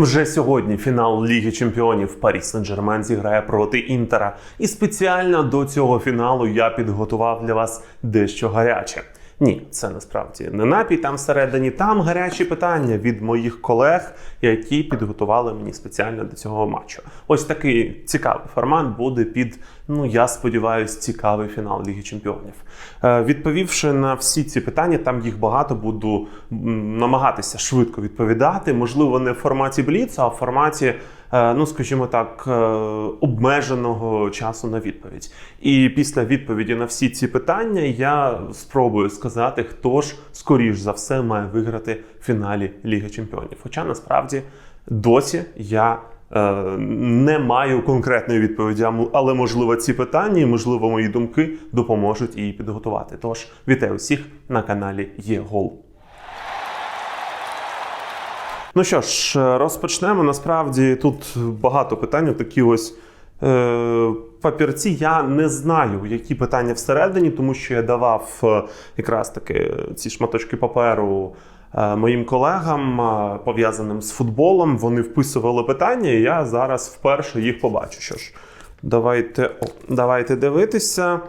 Вже сьогодні фінал Ліги Чемпіонів Парі Сен-Жермен зіграє проти Інтера. І спеціально до цього фіналу я підготував для вас дещо гаряче. Ні, це насправді не напій там всередині. Там гарячі питання від моїх колег, які підготували мені спеціально до цього матчу. Ось такий цікавий формат буде під, ну я сподіваюся, цікавий фінал Ліги Чемпіонів. Е, відповівши на всі ці питання, там їх багато буду намагатися швидко відповідати. Можливо, не в форматі бліцу, а в форматі. Е, Ну, скажімо так, е, обмеженого часу на відповідь. І після відповіді на всі ці питання я спробую сказати, хто ж скоріш за все має виграти в фіналі Ліги Чемпіонів. Хоча насправді досі я е, не маю конкретної відповіді, але можливо ці питання і можливо мої думки допоможуть її підготувати. Тож вітаю всіх на каналі Є Гол. Ну що ж, е, розпочнемо. Насправді тут багато питань. Такі ось е, папірці. Я не знаю, які питання всередині, тому що я давав е, якраз таки ці шматочки паперу. е, Моїм колегам, е, пов'язаним з футболом, вони вписували питання, і я зараз вперше їх побачу. Що ж, давайте, о, давайте дивитися.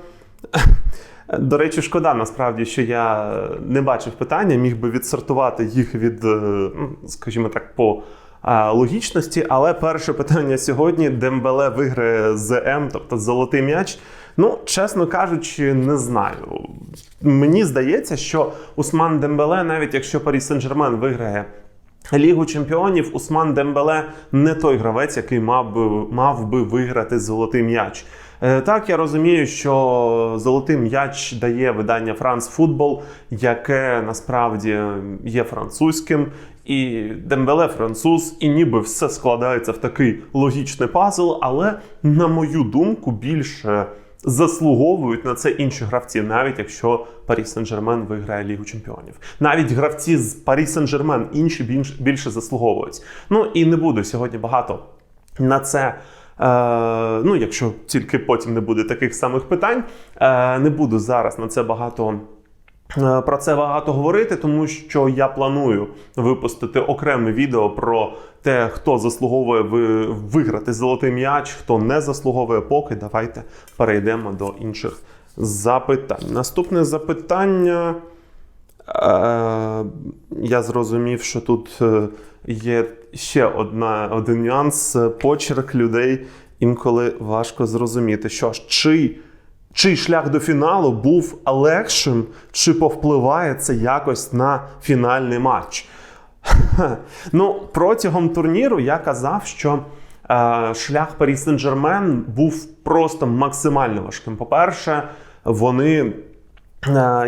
До речі, шкода насправді, що я не бачив питання, міг би відсортувати їх від, е, ну, скажімо так, по е, логічності. Але перше питання сьогодні: Дембеле виграє ЗМ, тобто золотий м'яч. Ну, чесно кажучи, не знаю. Мені здається, що Усман Дембеле, навіть якщо Парі Сен-Жермен виграє Лігу чемпіонів Усман Дембеле не той гравець, який мав би, мав би виграти золотий м'яч. Е, Так, я розумію, що золотий м'яч дає видання France Football, яке насправді є французьким, і Дембеле француз, і ніби все складається в такий логічний пазл, але на мою думку більше заслуговують на це інші гравці, навіть якщо Парі Сен-Жермен виграє Лігу Чемпіонів. Навіть гравці з Парі Сен-Жермен інші більш- більше заслуговують. Ну і не буду сьогодні багато на це. Е, ну, якщо тільки потім не буде таких самих питань, е, не буду зараз на це багато. е, Про це багато говорити, тому що я планую випустити окреме відео про те, хто заслуговує виграти золотий м'яч, хто не заслуговує поки. Давайте перейдемо до інших запитань. Наступне запитання. Е, Я зрозумів, що тут е, є ще одна, один нюанс. Почерк людей інколи важко зрозуміти, що чий, чий шлях до фіналу був легшим, чи повпливає це якось на фінальний матч. Ну, протягом турніру я казав, що е, шлях Парі Сен-Жермен був просто максимально важким. По-перше, вони Е,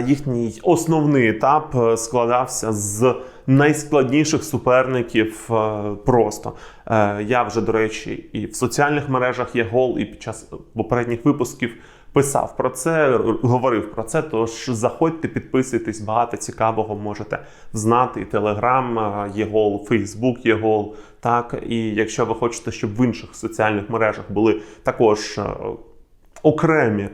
їхній основний етап е, складався з найскладніших суперників е, просто. Е, Я вже, до речі, і в соціальних мережах є гол, і під час попередніх випусків писав про це, говорив про це. Тож заходьте, підписуйтесь, багато цікавого можете знати. І Телеграм е, є гол, Фейсбук є гол. Так, і якщо ви хочете, щоб в інших соціальних мережах були також е, окремі.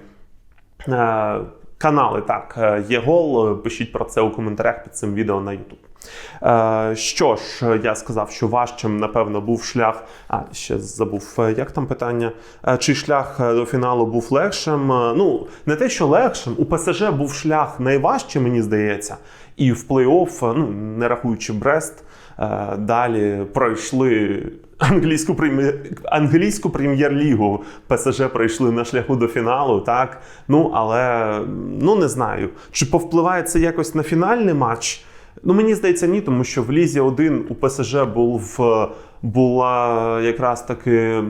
Е, Канали так, е, є гол. Пишіть про це у коментарях під цим відео на YouTube. Е, Що ж, я сказав, що важчим, напевно, був шлях. А ще забув, е, як там питання. Е, Чи шлях е, до фіналу був легшим? Е, Ну, не те, що легшим, у ПСЖ був шлях найважчий, мені здається, і в плей-офф, е, ну не рахуючи Брест. Е, Далі пройшли англійську прем'єр англійську прем'єр-лігу. ПСЖ пройшли на шляху до фіналу, так ну але ну не знаю, чи повпливає це якось на фінальний матч. Ну мені здається, ні, тому що в лізі 1 у ПСЖ був е, була якраз таки.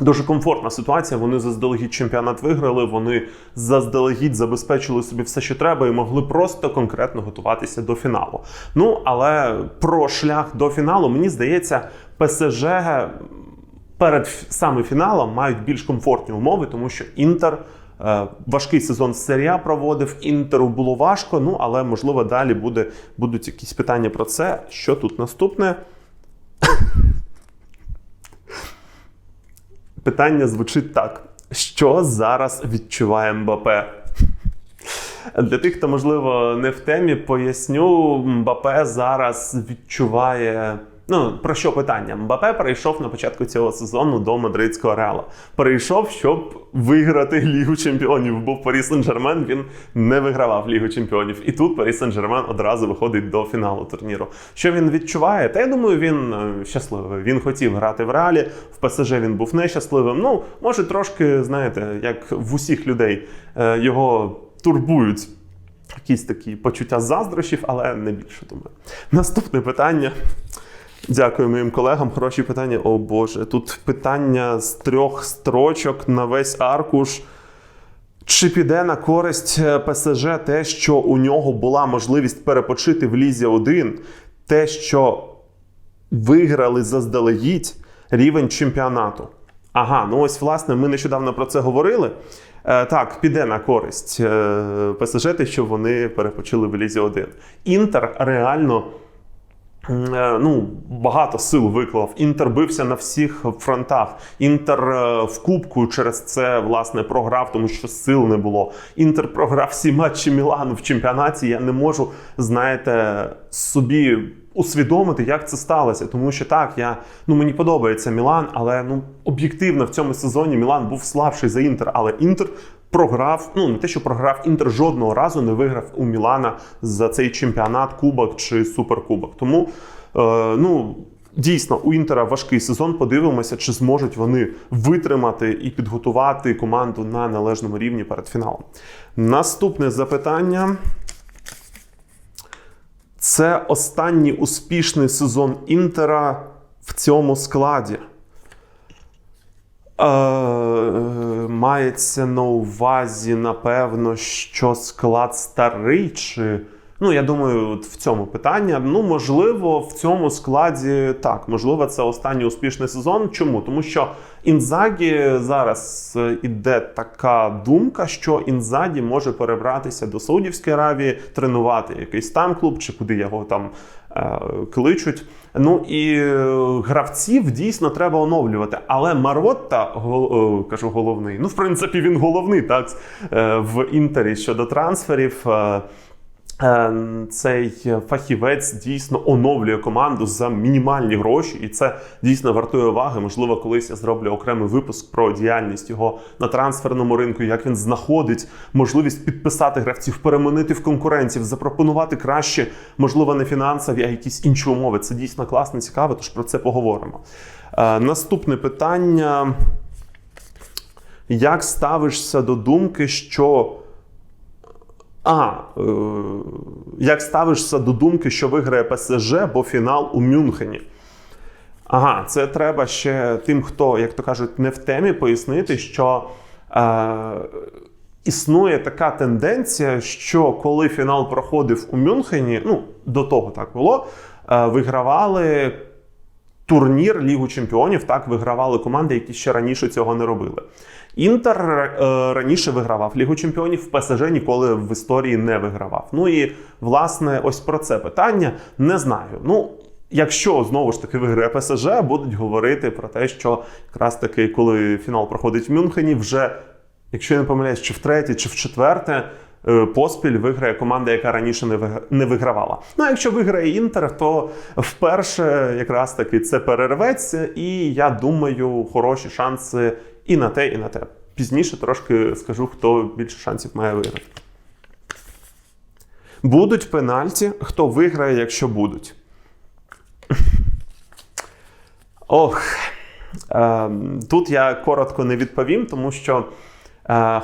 Дуже комфортна ситуація. Вони заздалегідь чемпіонат виграли. Вони заздалегідь забезпечили собі все, що треба, і могли просто конкретно готуватися до фіналу. Ну але про шлях до фіналу мені здається, ПСЖ перед саме фіналом мають більш комфортні умови, тому що Інтер. е, Важкий сезон з серія проводив, інтеру було важко. Ну але можливо далі буде, будуть якісь питання про це. Що тут наступне? Питання звучить так: що зараз відчуває Мбапе? Для тих, хто, можливо, не в темі, поясню, МБП зараз відчуває Ну про що питання? Мбапе перейшов на початку цього сезону до мадридського реала. Перейшов, щоб виграти Лігу Чемпіонів. Бо Парі Сен-Жермен він не вигравав Лігу Чемпіонів. І тут Парі Сен-Жермен одразу виходить до фіналу турніру. Що він відчуває? Та я думаю, він е, щасливий. Він хотів грати в реалі. В ПСЖ він був нещасливим. Ну, може, трошки, знаєте, як в усіх людей е, його турбують якісь такі почуття заздрощів, але не більше думаю. Наступне питання. Дякую моїм колегам. Хороші питання. О Боже, тут питання з трьох строчок на весь аркуш. Чи піде на користь е, ПСЖ те, що у нього була можливість перепочити в Лізі 1, те, що виграли заздалегідь рівень чемпіонату? Ага, ну ось власне ми нещодавно про це говорили. Е, так, піде на користь е, ПСЖ, те, що вони перепочили в Лізі 1. Інтер реально. Е, Ну, багато сил виклав. Інтер бився на всіх фронтах. Інтер е, в кубку через це власне програв, тому що сил не було. Інтер програв всі матчі Мілану в чемпіонаті. Я не можу, знаєте, собі усвідомити, як це сталося. Тому що так, я ну мені подобається Мілан, але ну об'єктивно в цьому сезоні Мілан був слабший за інтер, але інтер. Програв, ну не те, що програв інтер жодного разу не виграв у Мілана за цей чемпіонат, кубок чи суперкубок. Тому е, ну дійсно у інтера важкий сезон. Подивимося, чи зможуть вони витримати і підготувати команду на належному рівні перед фіналом. Наступне запитання. Це останній успішний сезон Інтера в цьому складі. Е, мається на увазі, напевно, що склад старий, чи. Ну, я думаю, от в цьому питання. Ну, можливо, в цьому складі так, можливо, це останній успішний сезон. Чому? Тому що Інзагі зараз е, іде така думка, що Інзагі може перебратися до Саудівської Аравії, тренувати якийсь там клуб, чи куди його там е, кличуть. Ну і е, гравців дійсно треба оновлювати. Але Маротта, гол, кажу, головний. Ну, в принципі, він головний так в інтері щодо трансферів. Е, Цей фахівець дійсно оновлює команду за мінімальні гроші, і це дійсно вартує уваги. Можливо, колись я зроблю окремий випуск про діяльність його на трансферному ринку, як він знаходить можливість підписати гравців, переманити в конкурентів, запропонувати краще, можливо, не фінансові, а якісь інші умови. Це дійсно класно, цікаво. Тож про це поговоримо. Е, Наступне питання: як ставишся до думки, що а, е, як ставишся до думки, що виграє ПСЖ, бо фінал у Мюнхені? Ага, це треба ще тим, хто, як то кажуть, не в темі, пояснити, що е, існує така тенденція, що коли фінал проходив у Мюнхені, ну, до того так було, е, вигравали турнір Лігу Чемпіонів, так вигравали команди, які ще раніше цього не робили. Інтер е, раніше вигравав Лігу Чемпіонів, ПСЖ ніколи в історії не вигравав. Ну і власне, ось про це питання не знаю. Ну. Якщо знову ж таки виграє ПСЖ, будуть говорити про те, що якраз таки, коли фінал проходить в Мюнхені, вже, якщо я не помиляюсь, чи втретє, чи в четверте поспіль виграє команда, яка раніше не вигравала. Ну а якщо виграє Інтер, то вперше якраз таки це перерветься, і я думаю, хороші шанси і на те, і на те. Пізніше трошки скажу, хто більше шансів має виграти. Будуть пенальті, хто виграє, якщо будуть. Ох, е, тут я коротко не відповім, тому що е,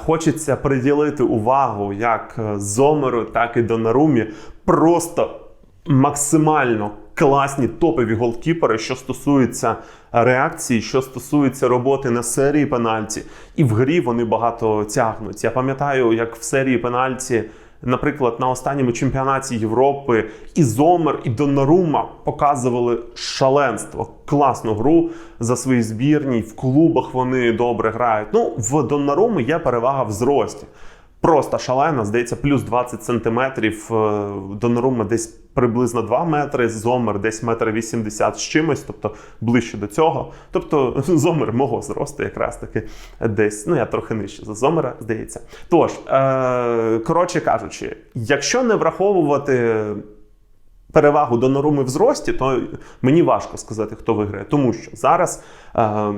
хочеться приділити увагу як Зомеру, так і Донарумі. Просто максимально класні топові голкіпери, що стосується реакції, що стосується роботи на серії пенальті. І в грі вони багато тягнуть. Я пам'ятаю, як в серії пенальті. Наприклад, на останньому чемпіонаті Європи і Зомер, і Донарума показували шаленство, класну гру за свої збірні. В клубах вони добре грають. Ну, в Донаруми є перевага в зрості. Просто шалена, здається, плюс 20 сантиметрів. Донарума Донорума десь приблизно 2 метри, Зомер десь метр 80 з чимось, тобто ближче до цього. Тобто Зомер мого зросту якраз таки десь, ну я трохи нижче за Зомера, здається. Тож, е, коротше кажучи, якщо не враховувати перевагу Доноруми в зрості, то мені важко сказати, хто виграє. Тому що зараз. Е,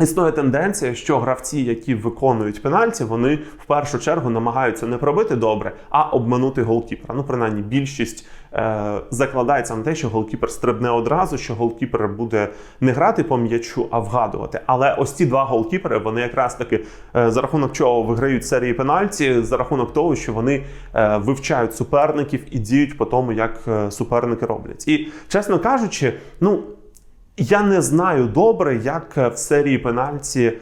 Існує тенденція, що гравці, які виконують пенальті, вони в першу чергу намагаються не пробити добре, а обманути голкіпера. Ну, принаймні, більшість закладається на те, що голкіпер стрибне одразу, що голкіпер буде не грати по м'ячу, а вгадувати. Але ось ці два голкіпери, вони якраз таки е, за рахунок чого виграють серії пенальті, за рахунок того, що вони е, вивчають суперників і діють по тому, як е, суперники роблять. І чесно кажучи, ну. Я не знаю добре, як е, в серії пенальті е,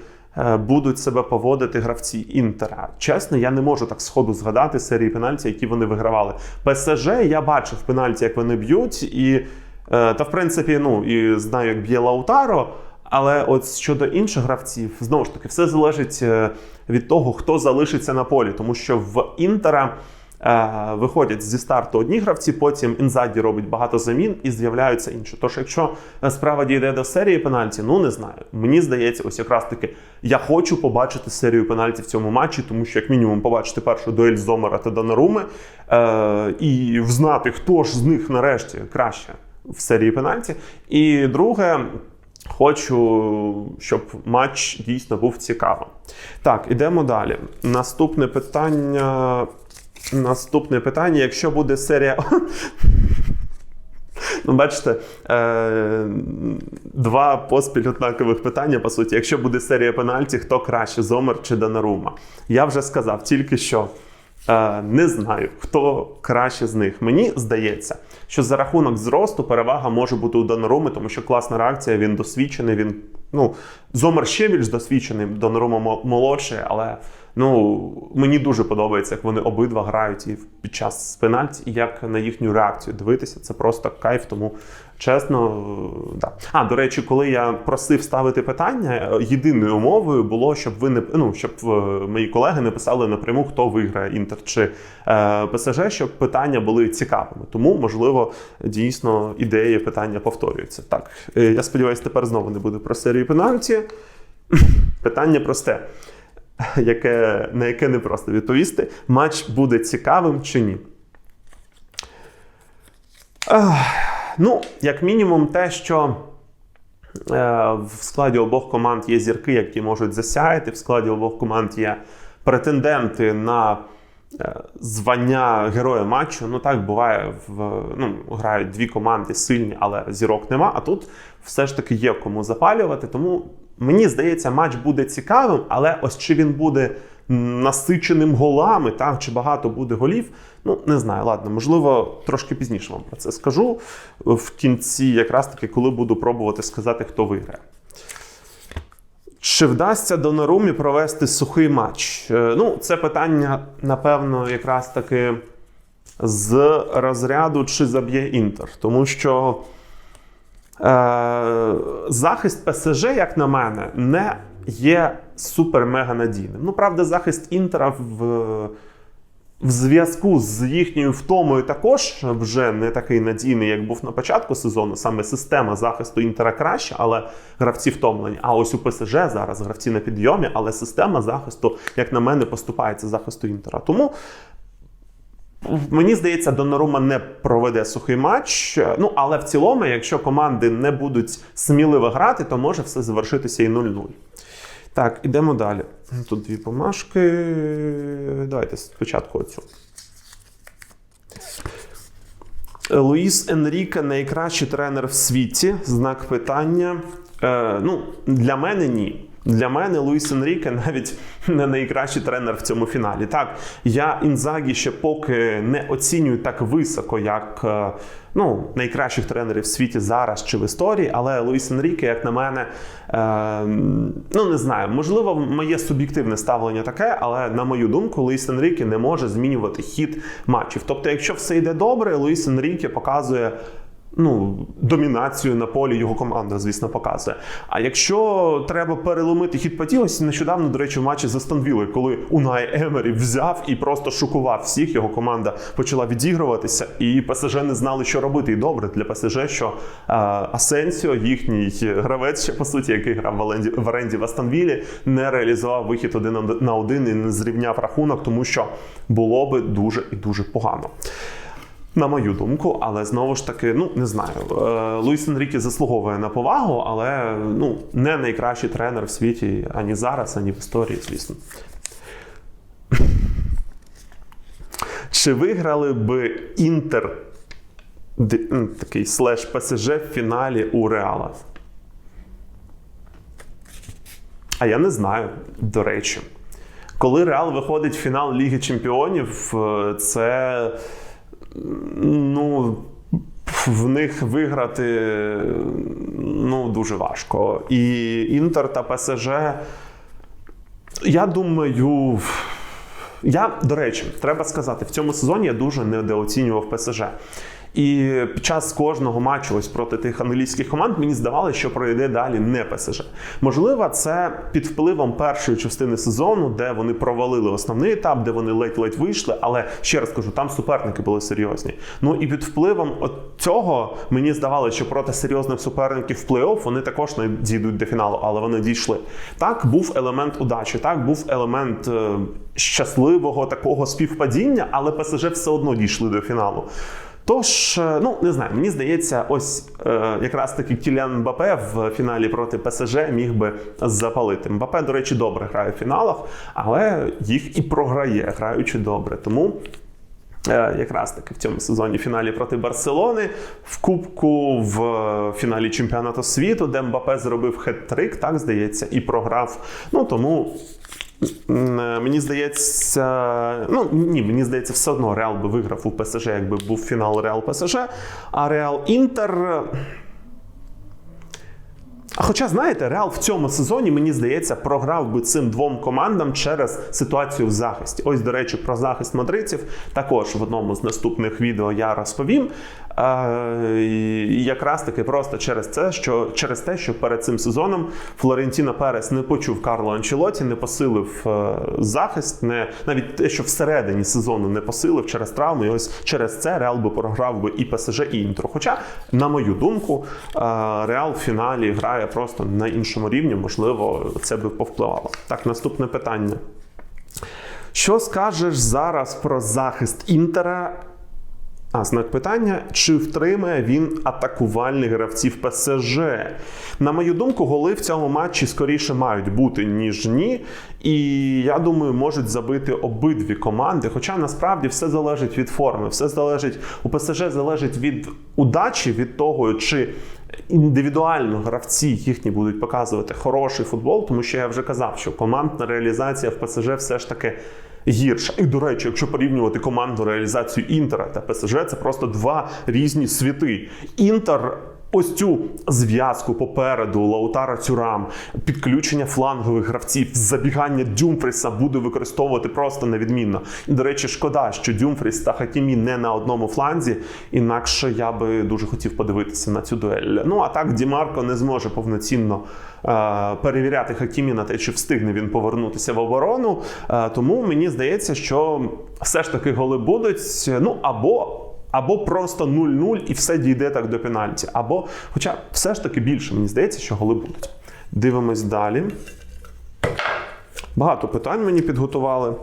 будуть себе поводити гравці Інтера. Чесно, я не можу так сходу згадати серії пенальті, які вони вигравали. ПСЖ я бачив пенальті, як вони б'ють, і е, та в принципі, ну і знаю, як б'є Лаутаро. Але от щодо інших гравців, знову ж таки, все залежить від того, хто залишиться на полі, тому що в Інтера. Е, виходять зі старту одні гравці, потім інзаді робить багато замін і з'являються інші. Тож, якщо справа дійде до серії пенальті, ну не знаю. Мені здається, ось якраз таки я хочу побачити серію пенальті в цьому матчі, тому що як мінімум побачити першу дуель Зомера та Донаруми е, і взнати, хто ж з них нарешті краще в серії пенальті. І друге. Хочу, щоб матч дійсно був цікавим. Так, ідемо далі. Наступне питання. Наступне питання: якщо буде серія. Ну, бачите, е, два поспіль однакових питання, по суті. Якщо буде серія пенальті, хто краще, Зомер чи Донарума? Я вже сказав тільки що е, не знаю, хто краще з них. Мені здається, що за рахунок зросту перевага може бути у Донаруми, тому що класна реакція, він досвідчений. Він ну, Зомер ще більш досвідчений, Донарума молодший, але. Ну мені дуже подобається, як вони обидва грають і під час пенальті, і як на їхню реакцію дивитися. Це просто кайф. Тому чесно, да. А до речі, коли я просив ставити питання, єдиною умовою було, щоб ви не ну, щоб е, мої колеги не писали напряму, хто виграє інтер чи е, ПСЖ, щоб питання були цікавими. Тому можливо дійсно ідеї питання повторюються. Так е, я сподіваюся, тепер знову не буде про серію пенальті. Питання просте яке, на яке не просто відповісти, матч буде цікавим чи ні. Ну, як мінімум, те, що е, в складі обох команд є зірки, які можуть засяяти, в складі обох команд є претенденти на е, звання героя матчу. Ну так буває, в, ну, грають дві команди сильні, але зірок нема. А тут все ж таки є кому запалювати. Тому Мені здається, матч буде цікавим, але ось чи він буде насиченим голами, так, чи багато буде голів, ну не знаю. Ладно, можливо, трошки пізніше вам про це скажу в кінці, якраз таки, коли буду пробувати сказати, хто виграє. Чи вдасться до Нарумі провести сухий матч? Е, ну, це питання, напевно, якраз таки з розряду, чи заб'є Інтер. Тому що. Е, захист ПСЖ, як на мене, не є супер-мега надійним. Ну, правда, захист Інтера в в зв'язку з їхньою втомою також вже не такий надійний, як був на початку сезону. Саме система захисту Інтера краща, але гравці втомлені. А ось у ПСЖ зараз гравці на підйомі, але система захисту, як на мене, поступається захисту Інтера. Тому Мені здається, Донорума не проведе сухий матч. Ну але в цілому, якщо команди не будуть сміливо грати, то може все завершитися і 0-0. Так, ідемо далі. Тут дві помашки. Давайте спочатку оцю. Луїс Енріке найкращий тренер в світі. Знак питання. Е, Ну, Для мене ні. Для мене Луїс Енріке навіть не найкращий тренер в цьому фіналі. Так, я Інзагі ще поки не оцінюю так високо, як е, ну, найкращих тренерів в світі зараз чи в історії, але Луїс Енріке, як на мене, е, ну не знаю, можливо, моє суб'єктивне ставлення таке, але на мою думку, Луїс Енріке не може змінювати хід матчів. Тобто, якщо все йде добре, Луїс Енріке показує ну, домінацію на полі його команда, звісно, показує. А якщо треба переломити хід подій, нещодавно, до речі, в матчі за Станвіли, коли Унай Емері взяв і просто шокував всіх, його команда почала відігруватися, і ПСЖ не знали, що робити. І добре для ПСЖ, що Асенсіо, їхній гравець, ще по суті, який грав в оренді в, оренді в Астанвілі, не реалізував вихід один на один і не зрівняв рахунок, тому що було би дуже і дуже погано. На мою думку, але знову ж таки, ну не знаю. Е, Луїс Енріке заслуговує на повагу, але ну не найкращий тренер в світі ані зараз, ані в історії, звісно. Чи виграли би Інтер такий слеш ПСЖ в фіналі у Реала? А я не знаю, до речі. Коли Реал виходить в фінал Ліги Чемпіонів, е, це ну, в них виграти ну, дуже важко. І Інтер та ПСЖ. Я думаю. Я, до речі, треба сказати, в цьому сезоні я дуже недооцінював ПСЖ. І під час кожного матчу ось проти тих англійських команд мені здавалося, що пройде далі не ПСЖ. Можливо, це під впливом першої частини сезону, де вони провалили основний етап, де вони ледь-ледь вийшли. Але ще раз кажу, там суперники були серйозні. Ну і під впливом от цього мені здавалося, що проти серйозних суперників в плей-офф вони також не дійдуть до фіналу, але вони дійшли. Так, був елемент удачі, так був елемент е, щасливого такого співпадіння, але ПСЖ все одно дійшли до фіналу. Тож, е, ну не знаю, мені здається, ось е, якраз таки Кілян Мбапе в фіналі проти ПСЖ міг би запалити. Мбапе, до речі, добре грає в фіналах, але їх і програє, граючи добре. Тому е, якраз таки в цьому сезоні в фіналі проти Барселони, в Кубку в фіналі чемпіонату світу, де Мбапе зробив хет-трик, так здається, і програв. Ну тому. Е, Мені здається, ну ні, мені здається, все одно Реал би виграв у ПСЖ, якби був фінал Реал ПСЖ, а Реал Інтер. Хоча, знаєте, Реал в цьому сезоні, мені здається, програв би цим двом командам через ситуацію в захисті. Ось, до речі, про захист мадридців також в одному з наступних відео я розповім. Е, і якраз таки просто через це, що через те, що перед цим сезоном Флорентіно Перес не почув Карло Анчелоті, не посилив е, захист, не навіть те, що всередині сезону не посилив через травми. І ось через це Реал би програв би і ПСЖ, і Інтер. Хоча, на мою думку, е, Реал в фіналі грає просто на іншому рівні. Можливо, це би повпливало. Так, наступне питання. Що скажеш зараз про захист Інтера? А знак питання: чи втримає він атакувальних гравців ПСЖ? На мою думку, голи в цьому матчі скоріше мають бути, ніж ні. І я думаю, можуть забити обидві команди. Хоча насправді все залежить від форми, все залежить у ПСЖ залежить від удачі, від того, чи індивідуально гравці їхні будуть показувати хороший футбол, тому що я вже казав, що командна реалізація в ПСЖ все ж таки гірша. І до речі, якщо порівнювати командну реалізацію Інтера та ПСЖ, це просто два різні світи. Інтер. Ось цю зв'язку попереду Лаутара Цюрам, підключення флангових гравців, забігання Дюмфріса буде використовувати просто невідмінно. І, до речі, шкода, що Дюмфріс та Хакімі не на одному фланзі, інакше я би дуже хотів подивитися на цю дуель. Ну а так Дімарко не зможе повноцінно е, перевіряти Хакімі на те, чи встигне він повернутися в оборону. Е, тому мені здається, що все ж таки голи будуть. Ну або. Або просто 0-0 і все дійде так до пенальті. Або, хоча все ж таки більше, мені здається, що голи будуть. Дивимось далі. Багато питань мені підготували.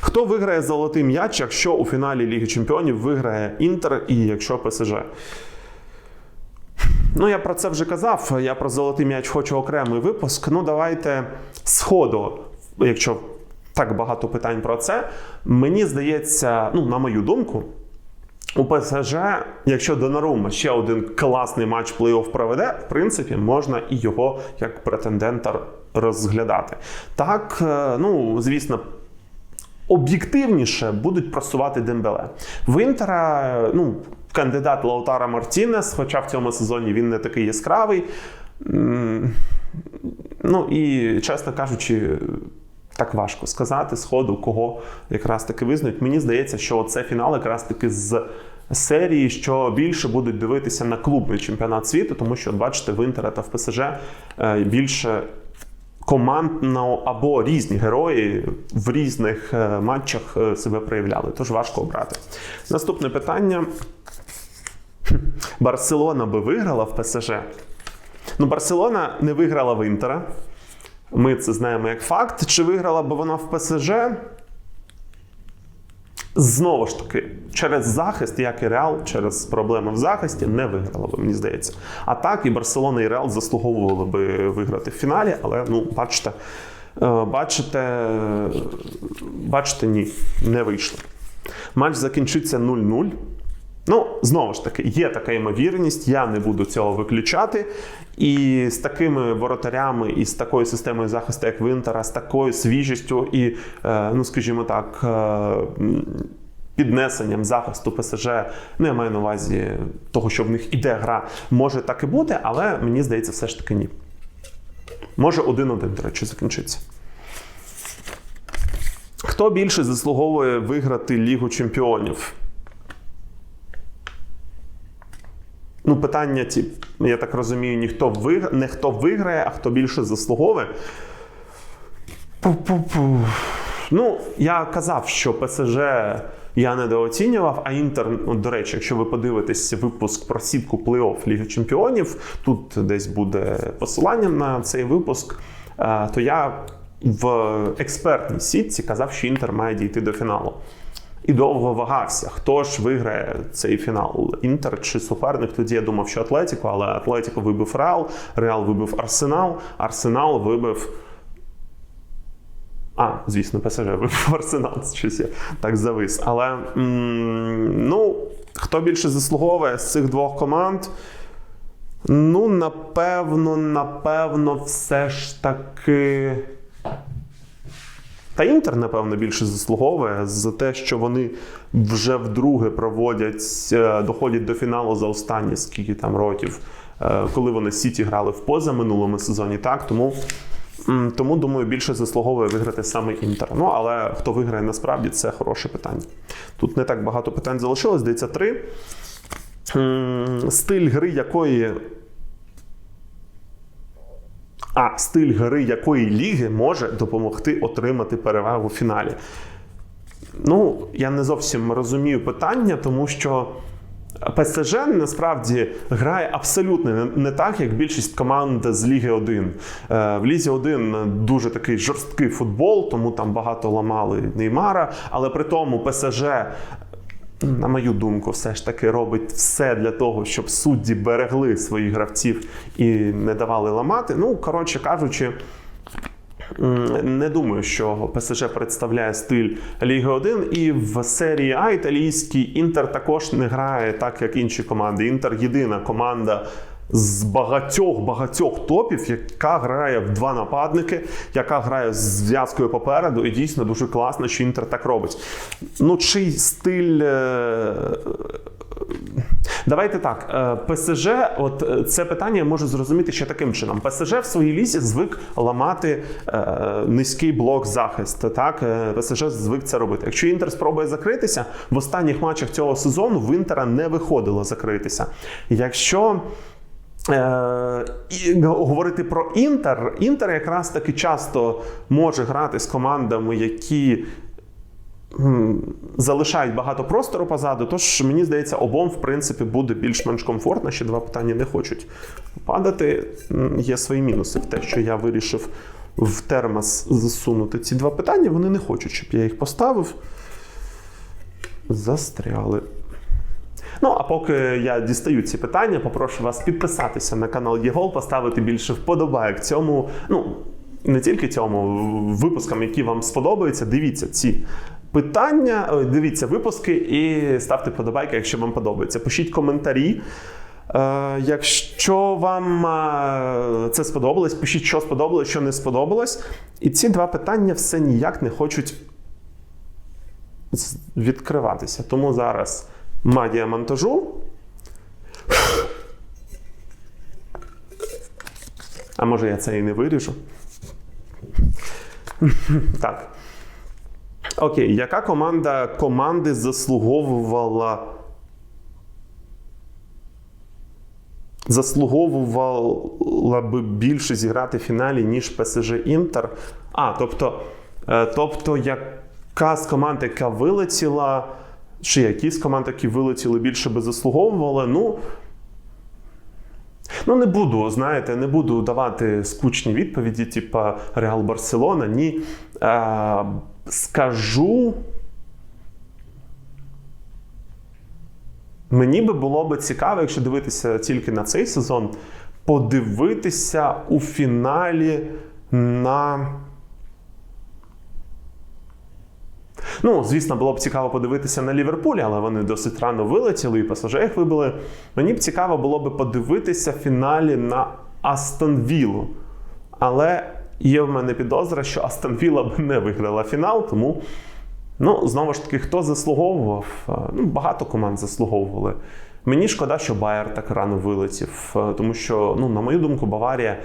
Хто виграє золотий м'яч, якщо у фіналі Ліги Чемпіонів виграє Інтер і якщо ПСЖ? Ну, я про це вже казав. Я про золотий м'яч хочу окремий випуск. Ну, давайте сходу, якщо так багато питань про це, мені здається, ну, на мою думку, у ПСЖ, якщо Донарума ще один класний матч плей-офф проведе, в принципі, можна і його як претендента розглядати. Так, е, ну звісно. Об'єктивніше будуть просувати Дембеле. В Інтера, ну, кандидат Лаутара Мартінес, хоча в цьому сезоні він не такий яскравий. Ну і, чесно кажучи, так важко сказати сходу, кого якраз таки визнають. Мені здається, що це фінал якраз таки з серії, що більше будуть дивитися на клубний чемпіонат світу, тому що, бачите, в Інтера та в ПСЖ е, більше командно або різні герої в різних е, матчах е, себе проявляли. Тож важко обрати. Наступне питання. Барселона би виграла в ПСЖ. Ну, Барселона не виграла в Інтера. Ми це знаємо як факт. Чи виграла б вона в ПСЖ? Знову ж таки, через захист, як і Реал, через проблеми в захисті не виграла би, мені здається. А так і Барселона і Реал заслуговували би виграти в фіналі, але ну, бачите, е, бачите, бачите, ні, не вийшло. Матч закінчиться 0-0. Ну, знову ж таки, є така ймовірність, я не буду цього виключати. І з такими воротарями, і з такою системою захисту, як в Інтера, з такою свіжістю і, е, ну скажімо так, е, піднесенням захисту ПСЖ, ну я маю на увазі того, що в них іде гра, може так і бути, але мені здається, все ж таки ні. Може 1-1, до речі, закінчиться. Хто більше заслуговує виграти Лігу Чемпіонів? Ну, питання ті, я так розумію, ніхто виг... не хто виграє, а хто більше заслуговує. Ну, я казав, що ПСЖ я недооцінював, а Інтер, до речі, якщо ви подивитесь випуск про сітку плей-офф Ліги Чемпіонів, тут десь буде посилання на цей випуск, е, то я в експертній сітці казав, що Інтер має дійти до фіналу. І довго вагався, хто ж виграє цей фінал. Інтер чи суперник. Тоді я думав, що Атлетіко, але Атлетіко вибив Реал, Реал вибив Арсенал, Арсенал вибив. А, звісно, ПСЖ вибив Арсенал, щось я так завис. Але ну, хто більше заслуговує з цих двох команд? Ну, напевно, напевно, все ж таки. Та Інтер, напевно, більше заслуговує за те, що вони вже вдруге проводять, е, доходять до фіналу за останні скільки там років, е, коли вони Сіті грали в позаминулому сезоні. Так, тому, тому думаю, більше заслуговує виграти саме Інтер. Ну, але хто виграє насправді, це хороше питання. Тут не так багато питань залишилось, здається, три. Стиль гри якої а стиль гри якої ліги може допомогти отримати перевагу в фіналі? Ну, я не зовсім розумію питання, тому що ПСЖ насправді грає абсолютно не- так, як більшість команд з Ліги 1. Е, В Лізі 1 дуже такий жорсткий футбол, тому там багато ламали Неймара. Але при тому ПСЖ на мою думку, все ж таки робить все для того, щоб судді берегли своїх гравців і не давали ламати. Ну, коротше кажучи. Не думаю, що ПСЖ представляє стиль Ліги 1, і в серії А італійській Інтер також не грає так, як інші команди. Інтер єдина команда з багатьох багатьох топів, яка грає в два нападники, яка грає з зв'язкою попереду, і дійсно дуже класно, що Інтер так робить. Ну, чий стиль. е, Давайте так, е, ПСЖ, от е, це питання я можу зрозуміти ще таким чином. ПСЖ в своїй лісі звик ламати низький блок захисту. Так, ПСЖ звик це робити. Якщо Інтер спробує закритися, в останніх матчах цього сезону в Інтера не виходило закритися. Якщо і говорити про Інтер, Інтер якраз таки часто може грати з командами, які залишають багато простору позаду. Тож мені здається, обом в принципі буде більш-менш комфортно. Ще два питання не хочуть падати. Є свої мінуси в те, що я вирішив в термос засунути ці два питання. Вони не хочуть, щоб я їх поставив. Застряли. Ну, а поки я дістаю ці питання, попрошу вас підписатися на канал Єгол, поставити більше вподобайок цьому. Ну, не тільки цьому, випускам, які вам сподобаються. Дивіться ці питання, дивіться випуски і ставте вподобайки, якщо вам подобається. Пишіть коментарі. Е, якщо вам е, це сподобалось, пишіть, що сподобалось, що не сподобалось. І ці два питання все ніяк не хочуть відкриватися. Тому зараз магія монтажу. А може я це і не виріжу? так. Окей, яка команда команди заслуговувала. Заслуговувала би більше зіграти в фіналі, ніж ПСЖ Інтер. А, тобто, е, тобто, яка з команд, яка вилетіла, чи які з команд, які вилетіли, більше би заслуговували, ну. Ну, не буду, знаєте, не буду давати скучні відповіді, типа Реал Барселона. Ні. Е, скажу. Мені би було би цікаво, якщо дивитися тільки на цей сезон, подивитися у фіналі на. Ну, звісно, було б цікаво подивитися на Ліверпулі, але вони досить рано вилетіли і їх вибили. Мені б цікаво було б подивитися в фіналі на Астон Віллу. Але є в мене підозра, що Астон Вілла б не виграла фінал, тому. Ну, знову ж таки, хто заслуговував? Е, Ну, багато команд заслуговували. Мені шкода, що Байер так рано вилетів, е, тому що, ну, на мою думку, Баварія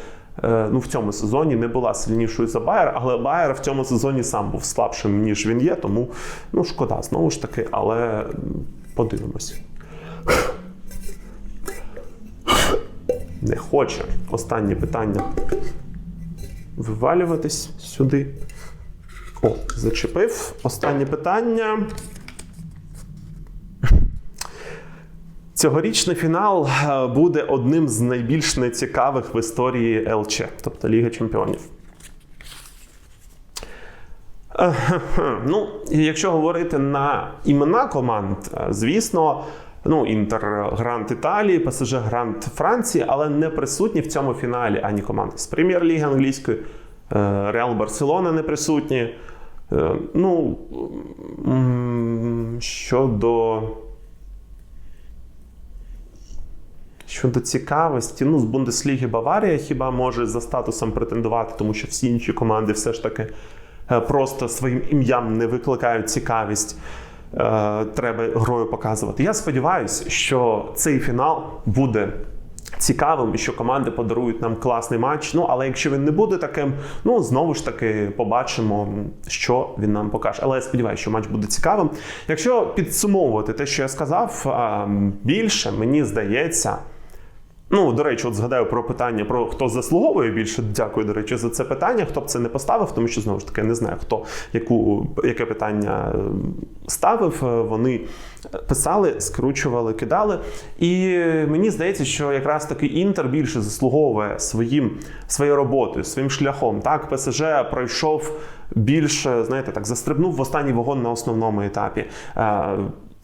ну, в цьому сезоні не була сильнішою за Байер, але Байер в цьому сезоні сам був слабшим, ніж він є, тому ну, шкода, знову ж таки, але подивимось. Не хоче. Останнє питання. Вивалюватись сюди. О, зачепив. Останнє питання. Цьогорічний фінал е, буде одним з найбільш нецікавих в історії ЛЧ, тобто Ліги Чемпіонів. Ну, якщо говорити на імена команд, е, звісно, ну, Інтер Грант Італії, ПСЖ Грант Франції, але не присутні в цьому фіналі ані команди з Прем'єр-ліги англійської, е, Реал Барселона не присутні. Е, Ну, щодо. Щодо цікавості, ну з Бундесліги Баварія хіба може за статусом претендувати, тому що всі інші команди все ж таки е, просто своїм ім'ям не викликають цікавість. Е, Треба грою показувати. Я сподіваюся, що цей фінал буде цікавим і що команди подарують нам класний матч. Ну але якщо він не буде таким, ну знову ж таки побачимо, що він нам покаже. Але я сподіваюся, що матч буде цікавим. Якщо підсумовувати те, що я сказав, більше мені здається. Ну, до речі, от згадаю про питання про хто заслуговує більше. Дякую, до речі, за це питання. Хто б це не поставив, тому що знову ж таки не знаю, хто яку, яке питання е, ставив. Е, Вони писали, скручували, кидали. І мені здається, що якраз таки Інтер більше заслуговує своїм своєю роботою, своїм шляхом. Так, ПСЖ пройшов більше, знаєте, так застрибнув в останній вагон на основному етапі.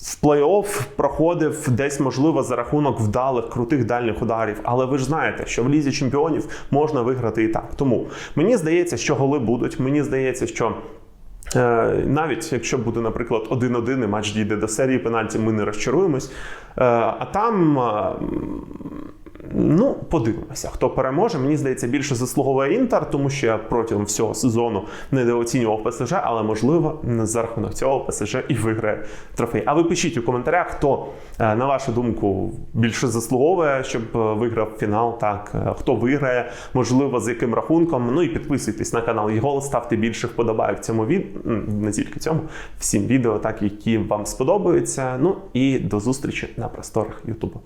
В плей-офф проходив десь, можливо, за рахунок вдалих крутих дальніх ударів. Але ви ж знаєте, що в лізі чемпіонів можна виграти і так. Тому мені здається, що голи будуть. Мені здається, що. Е, Навіть якщо буде, наприклад, 1-1 і матч дійде до серії пенальті, ми не розчаруємось. Е, А там, е, ну, подивимося, хто переможе. Мені здається, більше заслуговує Інтер, тому що я протягом всього сезону недооцінював ПСЖ, але можливо за рахунок цього ПСЖ і виграє трофей. А ви пишіть у коментарях, хто е, на вашу думку більше заслуговує, щоб е, виграв фінал. Так, е, хто виграє, можливо, з яким рахунком. Ну і підписуйтесь на канал Єгол, ставте більше вподобайок цьому відео, не тільки цьому, всім відео, так які вам сподобаються. Ну і до зустрічі на просторах Ютубу.